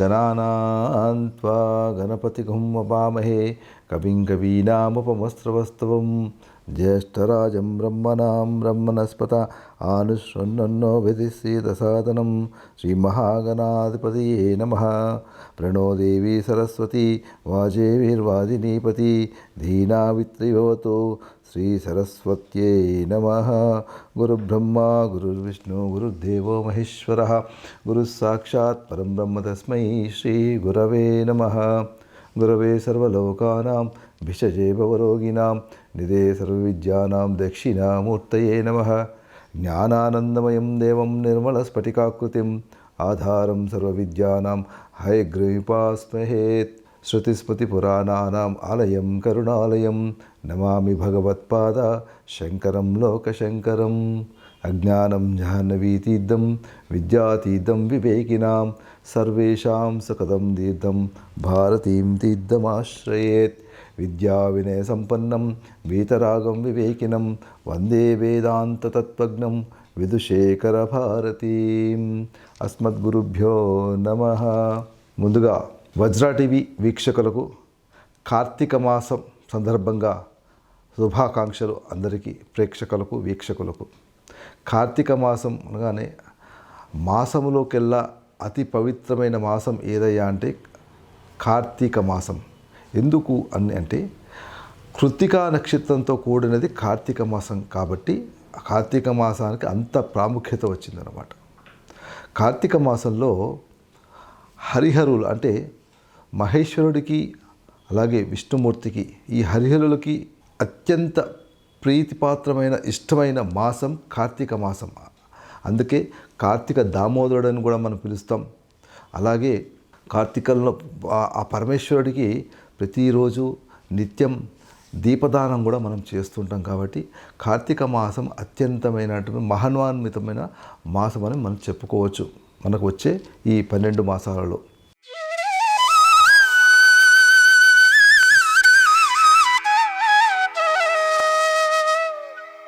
గణానాన్వా గణపతిగం వపామహే కవిం కవీనాముపమస్త్రవస్తవం జ్యేష్టరాజం బ్రహ్మణాం బ్రహ్మణస్పత ఆనుష్వన్నో విధిశ్రీదసాదనం శ్రీమహాగణాధిపతియే నమ. ప్రణోదేవీ సరస్వతి వాజేవిర్వాదినీపతి ధీనావిత్రిభవతు శ్రీ సరస్వత్యై నమ. గురుబ్రహ్మ గురుర్విష్ణు గురుర్దేవో మహేశ్వర. గురుస్సాక్షాత్ పరం బ్రహ్మ తస్మై శ్రీ గురవే నమ. గురవే సర్వలోకానాం భిషజే భవరోగిణాం నిదే సర్వవిద్యానాం దక్షిణామూర్తయే నమ జ్ఞానానందమయం దేవం నిర్మలస్ఫటికాకృతిం ఆధారం సర్వవిద్యానాం హయగ్రీపాస్మహేత్ శృతిస్మృతిపురాణానాం ఆలయం కరుణాలయం నమామి భగవత్పాద శంకరం లోకశంకరం అజ్ఞానం జాహ్నవీతీర్థం విద్యాతీర్థం వివేకినాం సర్వేషాం సుఖదం తీర్థం భారతీం తీర్థమాశ్రయేత్ విద్యా వినయ సంపన్నం వీతరాగం వివేకినం వందే వేదాంతతత్వజ్ఞం విదుశేఖర భారతీం. అస్మద్గురుభ్యో నమ. ముందుగా వజ్రా టీవీ వీక్షకులకు కార్తీక మాసం సందర్భంగా శుభాకాంక్షలు అందరికీ ప్రేక్షకులకు వీక్షకులకు. కార్తీక మాసం అనగానే మాసములోకెల్లా అతి పవిత్రమైన మాసం ఏదయ్యా అంటే కార్తీక మాసం. ఎందుకు అని అంటే కృత్తికా నక్షత్రంతో కూడినది కార్తీక మాసం కాబట్టి కార్తీక మాసానికి అంత ప్రాముఖ్యత వచ్చిందనమాట కార్తీక మాసంలో హరిహరులు అంటే మహేశ్వరుడికి అలాగే విష్ణుమూర్తికి ఈ హరిహరులకి అత్యంత ప్రీతిపాత్రమైన ఇష్టమైన మాసం కార్తీక మాసం. అందుకే కార్తీక దామోదరుడని కూడా మనం పిలుస్తాం. అలాగే కార్తీకంలో ఆ- ఆ పరమేశ్వరుడికి ప్రతిరోజు నిత్యం దీపదానం కూడా మనం చేస్తుంటాం కాబట్టి కార్తీక మాసం అత్యంతమైనటువంటి మహన్వాన్వితమైన మాసం అని మనం చెప్పుకోవచ్చు. మనకు వచ్చే ఈ పన్నెండు మాసాలలో.